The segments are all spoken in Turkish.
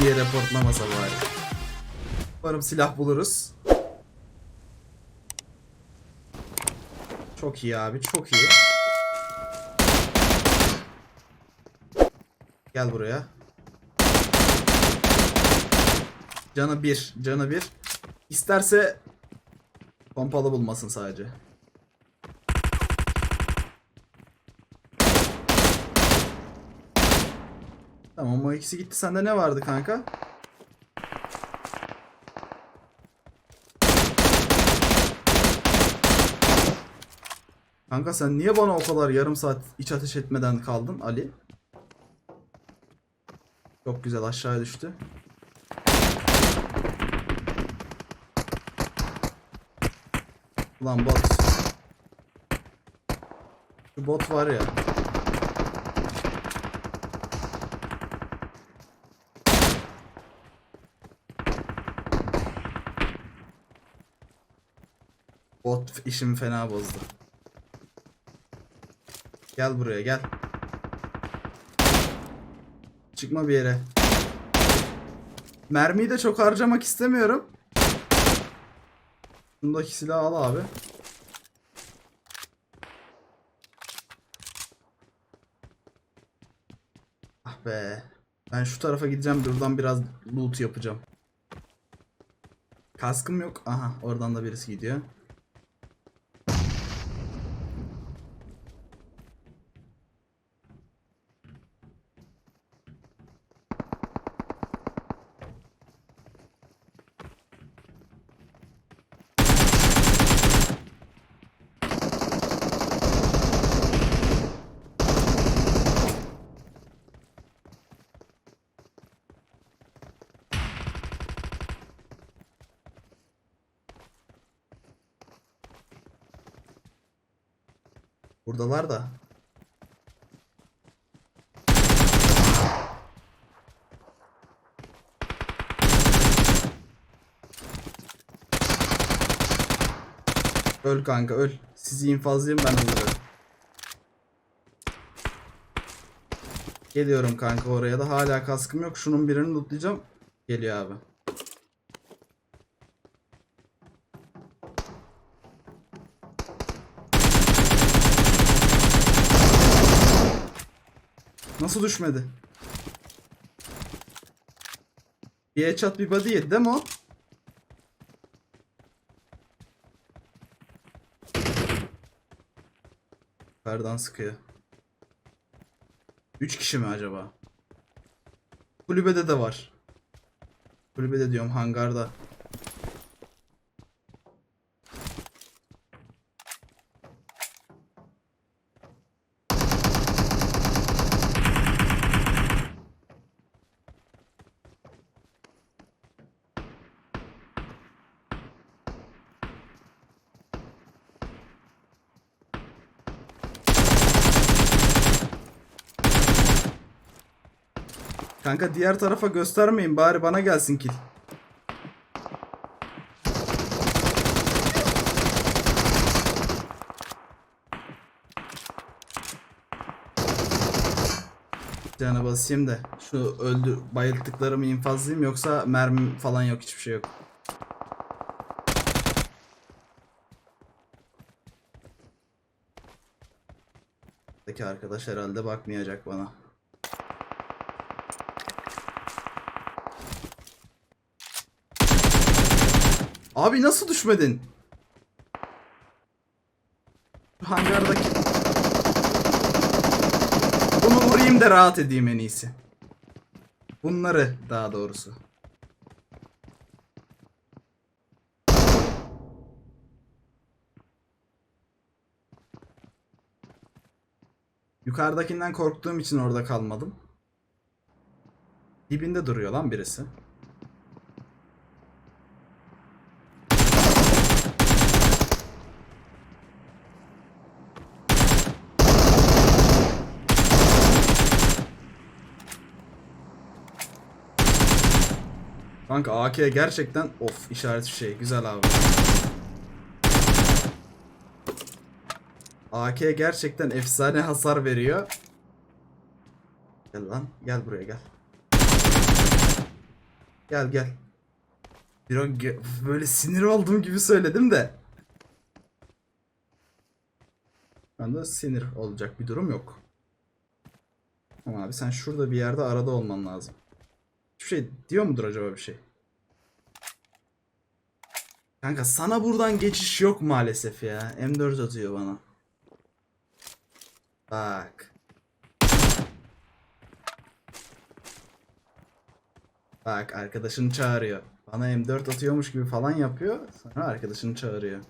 Kile diye reportlamasa bari. Umarım silah buluruz. Çok iyi abi çok iyi. Gel buraya. Canı bir, canı bir. İsterse pompalı bulmasın sadece. Tamam o ikisi gitti. Sende ne vardı kanka? Kanka sen niye bana o kadar yarım saat iç ateş etmeden kaldın Ali? Çok güzel aşağıya düştü. Ulan bot. Şu bot var ya. Bot işimi fena bozdu. Gel buraya gel. Çıkma bir yere. Mermiyi de çok harcamak istemiyorum. Bundaki silahı al abi. Ah be. Ben şu tarafa gideceğim. Buradan biraz loot yapacağım. Kaskım yok. Aha oradan da birisi gidiyor. Buradalar da. Öl kanka öl. Sizi infazlayayım ben onları. Geliyorum kanka oraya da hala kaskım yok. Şunun birini lootlayacağım. Geliyor abi. Nasıl düşmedi? Bir headshot bir body yedi değil mi o? Yukarıdan sıkıyor. 3 kişi mi acaba? Kulübede de var. Kulübede diyorum hangarda. Kanka diğer tarafa göstermeyin bari bana gelsin kill. Canı basayım da şu öldü bayılttıklarımı infazlayayım yoksa mermim falan yok hiçbir şey yok. Buradaki arkadaş herhalde bakmayacak bana. Abi nasıl düşmedin? Hangardaki... Bunu vurayım da rahat edeyim en iyisi. Bunları daha doğrusu. Yukarıdakinden korktuğum için orada kalmadım. Dibinde duruyor lan birisi. Kanka AK gerçekten of işaret bir şey. Güzel abi. AK gerçekten efsane hasar veriyor. Gel lan. Gel buraya gel. Gel gel. Bir an böyle sinir olduğum gibi söyledim de. Şu anda sinir olacak bir durum yok. Ama abi sen şurada bir yerde arada olman lazım. Hiçbir şey diyor mudur acaba bir şey? Kanka sana buradan geçiş yok maalesef ya. M4 atıyor bana. Bak. Bak arkadaşını çağırıyor. Bana M4 atıyormuş gibi falan yapıyor. Sonra arkadaşını çağırıyor.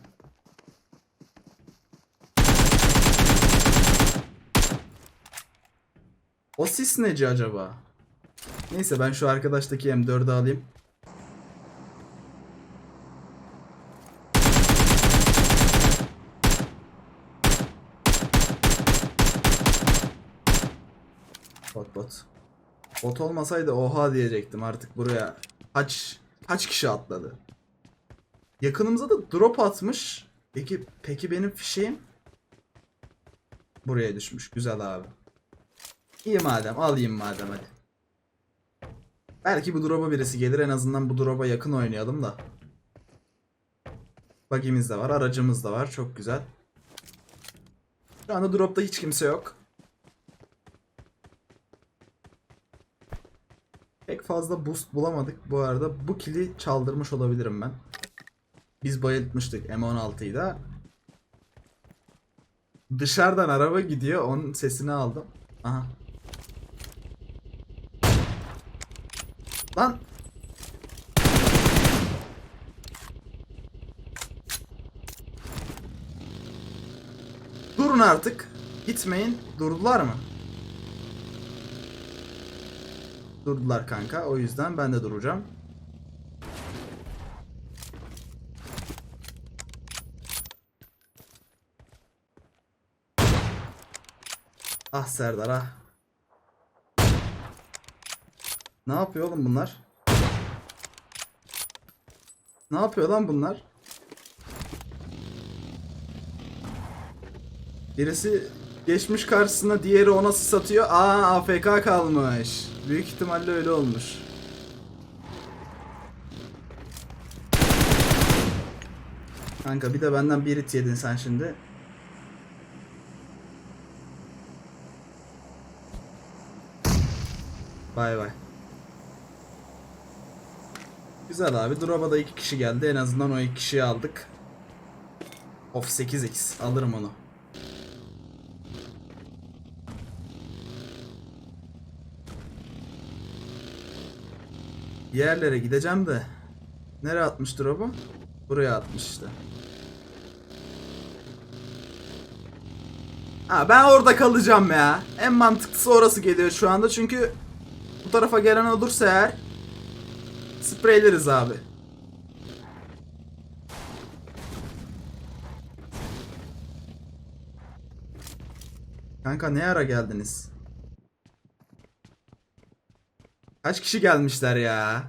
O sis neci acaba? Neyse ben şu arkadaştaki M4'ü alayım. Bot bot. Bot olmasaydı oha diyecektim artık buraya. Kaç kaç kişi atladı? Yakınımıza da drop atmış. Peki peki benim fişeğim buraya düşmüş. Güzel abi. İyi madem alayım madem hadi. Belki bu drop'a birisi gelir en azından bu drop'a yakın oynayalım da. Bug'imiz de var, aracımız da var. Çok güzel. Şu anda drop'ta hiç kimse yok. Fazla boost bulamadık. Bu arada bu kili çaldırmış olabilirim ben. Biz bayıltmıştık M16'yı da. Dışarıdan araba gidiyor. Onun sesini aldım. Aha. Lan. Durun artık. Gitmeyin. Durdular mı? Durdular kanka. O yüzden ben de duracağım. Ah Serdar ah. Ne yapıyor oğlum bunlar? Ne yapıyor lan bunlar? Birisi geçmiş karşısına diğeri ona sis atıyor. Aa AFK kalmış. Büyük ihtimalle öyle olmuş. Kanka bir de benden bir hit yedin sen şimdi. Bay bay. Güzel abi. Drop'a da iki kişi geldi. En azından o iki kişiyi aldık. Of 8x. Alırım onu. Yerlere gideceğim de. Nereye atmış drop'u? Buraya atmış işte. Ha ben orada kalacağım ya. En mantıklısı orası geliyor şu anda çünkü bu tarafa gelen olursa eğer spreyleriz abi. Kanka ne ara geldiniz? Kaç kişi gelmişler ya?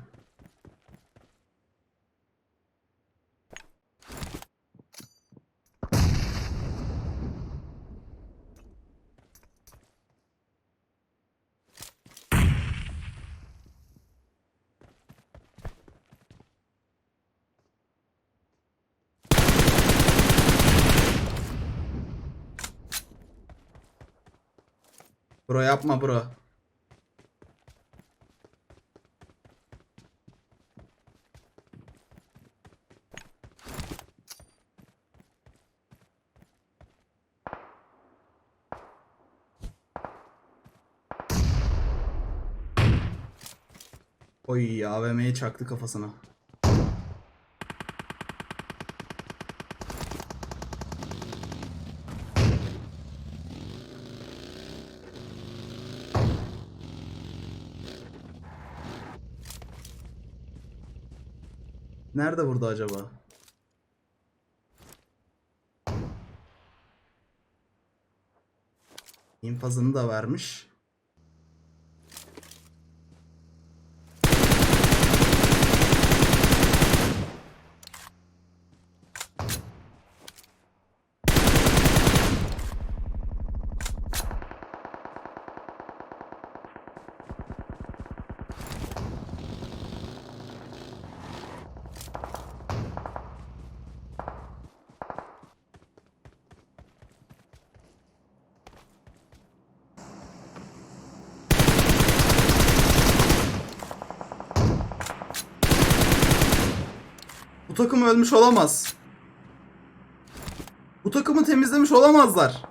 Bro yapma bro. Oy AVM'yi çaktı kafasına. Nerede burada acaba? İnfazını da vermiş. Takım ölmüş olamaz. Bu takımı temizlemiş olamazlar.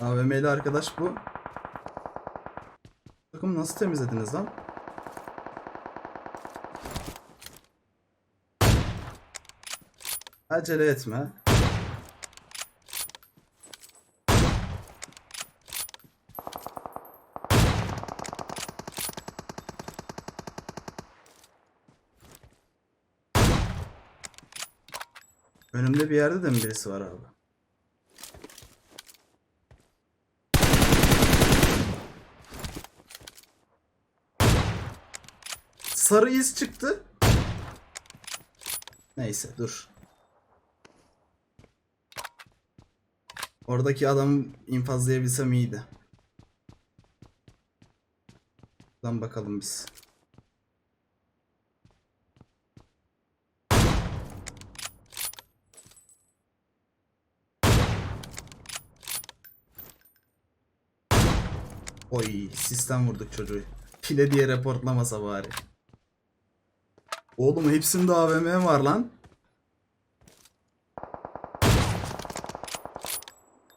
AVM'li arkadaş bu. Takımı nasıl temizlediniz lan? Acele etme. Bir yerde de mi birisi var abi? Sarı iz çıktı. Neyse dur. Oradaki adamı infazlayabilsem iyiydi. Buradan bakalım biz. Oy sistem vurduk çocuğu. File diye reportlamasa bari. Oğlum hepsinde AVM var lan.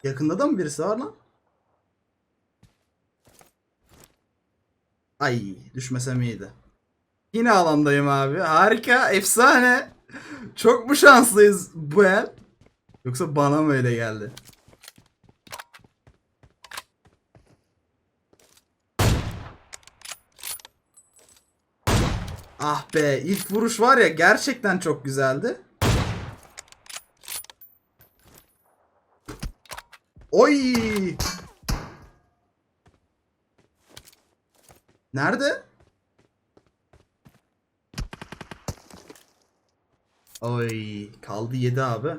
Yakında da mı birisi var lan? Ay düşmesem iyiydi. Yine alandayım abi. Harika, efsane. Çok mu şanslıyız bu el? Yoksa bana mı öyle geldi? Ah be ilk vuruş var ya gerçekten çok güzeldi. Oy! Nerede? Oy kaldı 7 abi.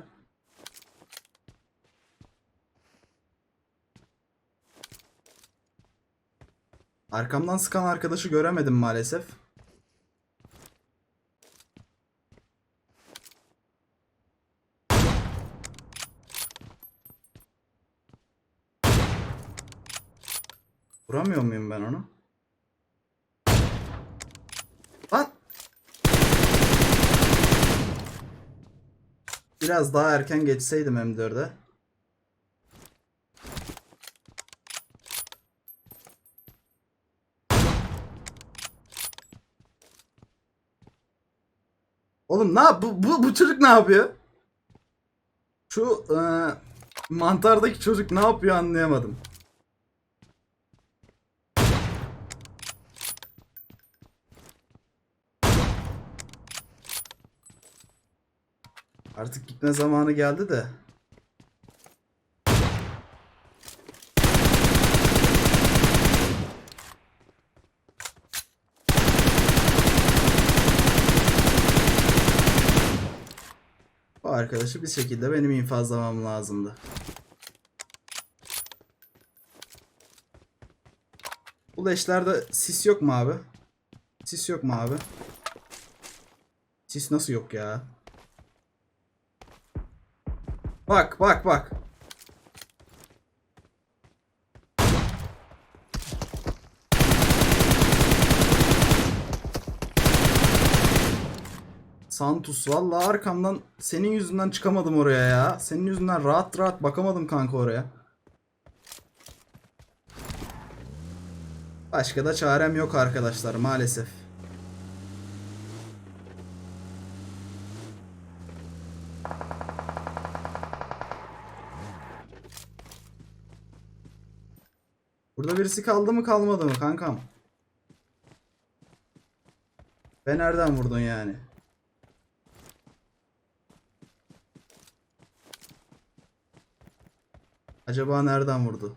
Arkamdan sıkan arkadaşı göremedim maalesef. Vuramıyor muyum ben onu? Lan! Biraz daha erken geçseydim M4'e. Oğlum ne bu, bu, bu çocuk ne yapıyor? Şu e, mantardaki çocuk ne yapıyor anlayamadım. Artık gitme zamanı geldi de. Bu arkadaşı bir şekilde benim infazlamam lazımdı. Bu leşlerde sis yok mu abi? Sis yok mu abi? Sis nasıl yok ya? Bak bak bak. Santus vallahi arkamdan senin yüzünden çıkamadım oraya ya. Senin yüzünden rahat rahat bakamadım kanka oraya. Başka da çarem yok arkadaşlar maalesef. Burada birisi kaldı mı kalmadı mı kankam? Ve nereden vurdun yani? Acaba nereden vurdu?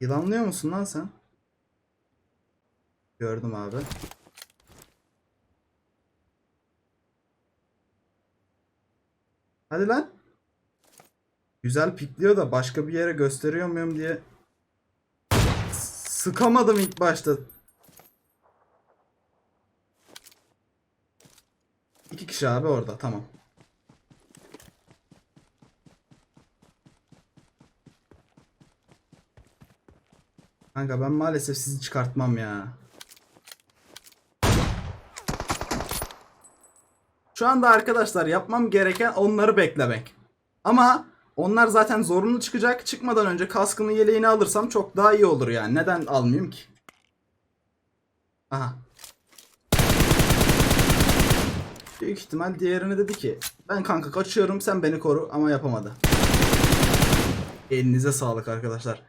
Yılanlıyor musun lan sen? Gördüm abi. Hadi lan. Güzel pikliyor da başka bir yere gösteriyor muyum diye sıkamadım ilk başta. İki kişi abi orada tamam. Kanka ben maalesef sizi çıkartmam ya. Şu anda arkadaşlar yapmam gereken onları beklemek. Ama onlar zaten zorunlu çıkacak. Çıkmadan önce kaskını yeleğini alırsam çok daha iyi olur yani. Neden almayayım ki? Aha. Büyük ihtimal diğerine dedi ki ben kanka kaçıyorum sen beni koru ama yapamadı. Elinize sağlık arkadaşlar.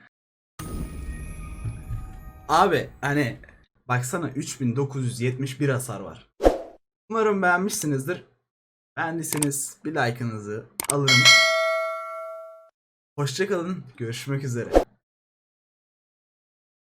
Abi hani baksana 3971 hasar var. Umarım beğenmişsinizdir. Beğendiyseniz bir like'ınızı alırım. Hoşçakalın. Görüşmek üzere.